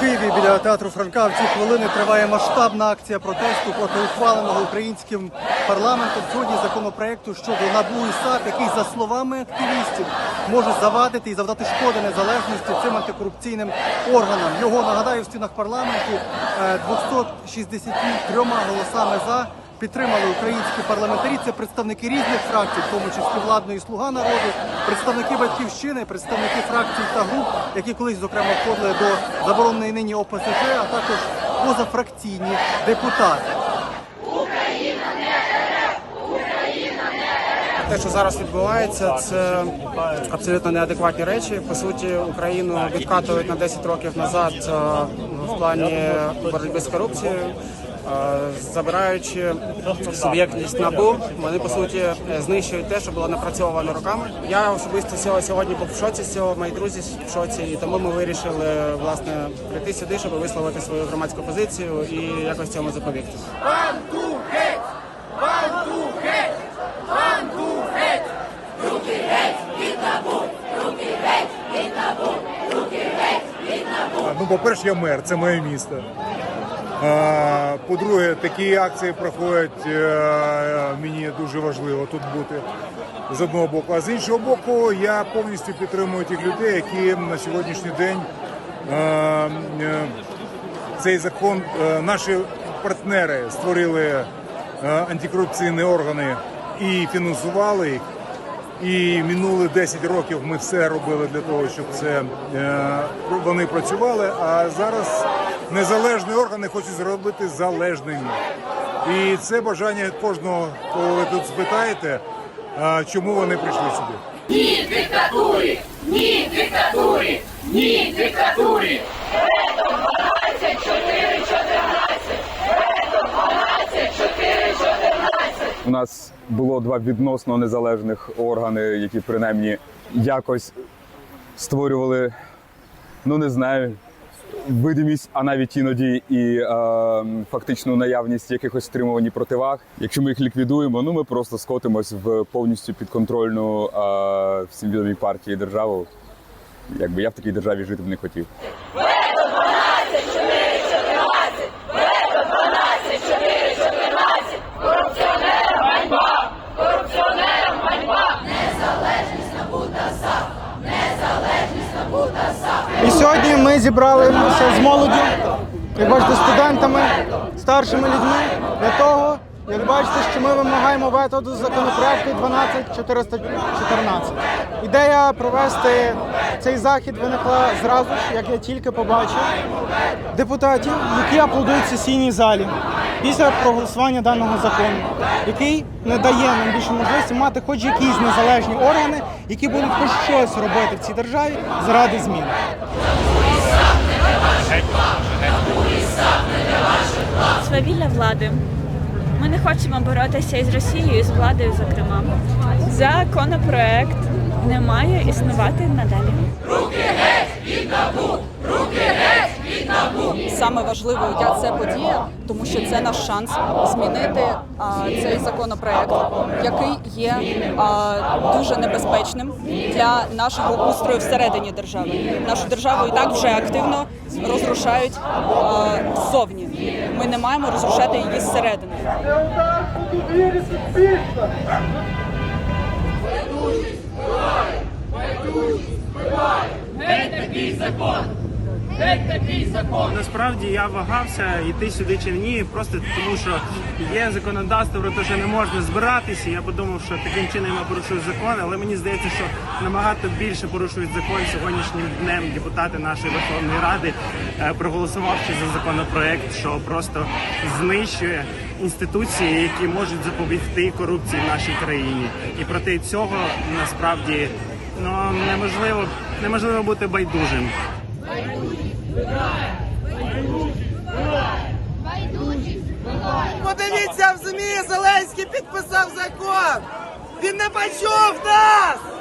Києві біля театру Франка в ці хвилини триває масштабна акція протесту проти ухваленого українським парламентом сьогодні законопроекту щодо НАБУ і САП, який, за словами активістів, може завадити і завдати шкоди незалежності цим антикорупційним органам. Його нагадаю в стінах парламенту е, 263 голосами за. Підтримали українські парламентарі. Це представники різних фракцій, в тому числі владної слуга народу, представники батьківщини, представники фракцій та груп, які колись зокрема входили до забороненої нині ОПЗЖ, а також позафракційні депутати. Те, що зараз відбувається, це абсолютно неадекватні речі. По суті, Україну відкатують на 10 років назад е, в плані боротьби з корупцією. Е, Забираючи суб'єктність набу, вони по суті знищують те, що було напрацьовано роками. Я особисто сьогодні був в шоці з цього. Мої друзі в шоці, і тому ми вирішили власне прийти сюди, щоб висловити свою громадську позицію і якось цьому запобігти. Ну, по-перше, я мер, це моє місто. А, По-друге, такі акції проходять е, мені дуже важливо тут бути з одного боку. А з іншого боку, я повністю підтримую тих людей, які на сьогоднішній день е, е, цей закон, е, наші партнери створили е, антикорупційні органи і фінансували їх. І минулі 10 років ми все робили для того, щоб це е, вони працювали. А зараз незалежні органи хочуть зробити залежними. І це бажання кожного, кого ви тут спитаєте, чому вони прийшли сюди. Ні диктатурі! Ні диктатурі! Ні диктатурі! Редо 12, 4, 14! Редо 12, 4, 14! У нас було два відносно незалежних органи, які принаймні якось створювали, ну не знаю, видимість, а навіть іноді і е, фактичну наявність якихось стримувань противаг. Якщо ми їх ліквідуємо, ну ми просто скотимось в повністю підконтрольну е, всім відомій партії державу. Якби я в такій державі жити б не хотів. 12, 4, 14! Редо 12, 4, 14! Корупціонерам ганьба! Корупціонерам ганьба! Незалежність набута САП! Незалежність набута САП! І сьогодні ми зібралися з молоддю, як бачите, студентами, старшими людьми для того, як бачите, що ми вимагаємо вето до законопроекту 12414. Ідея провести цей захід виникла зразу ж, як я тільки побачив депутатів, які аплодують в сесійній залі після проголосування даного закону, який не дає нам більше можливості мати хоч якісь незалежні органи, які будуть хоч щось робити в цій державі заради змін. свавілля влади. Ми не хочемо боротися із Росією, з владою, зокрема. Законопроект не має існувати надалі. Саме важливою я це подія, тому що це наш шанс змінити а, цей законопроект, який є а, дуже небезпечним для нашого устрою всередині держави. Нашу державу і так вже активно розрушають а, ззовні. Ми не маємо розрушати її зсередини. Насправді я вагався йти сюди чи ні, просто тому що є законодавство про те, що не можна збиратися. Я подумав, що таким чином я порушую закон, але мені здається, що набагато більше порушують закон сьогоднішнім днем депутати нашої Верховної Ради, е, проголосувавши за законопроект, що просто знищує інституції, які можуть запобігти корупції в нашій країні. І проти цього насправді ну неможливо неможливо бути байдужим. Подивіться в ЗМІ, Зеленський підписав закон. Він не почув нас!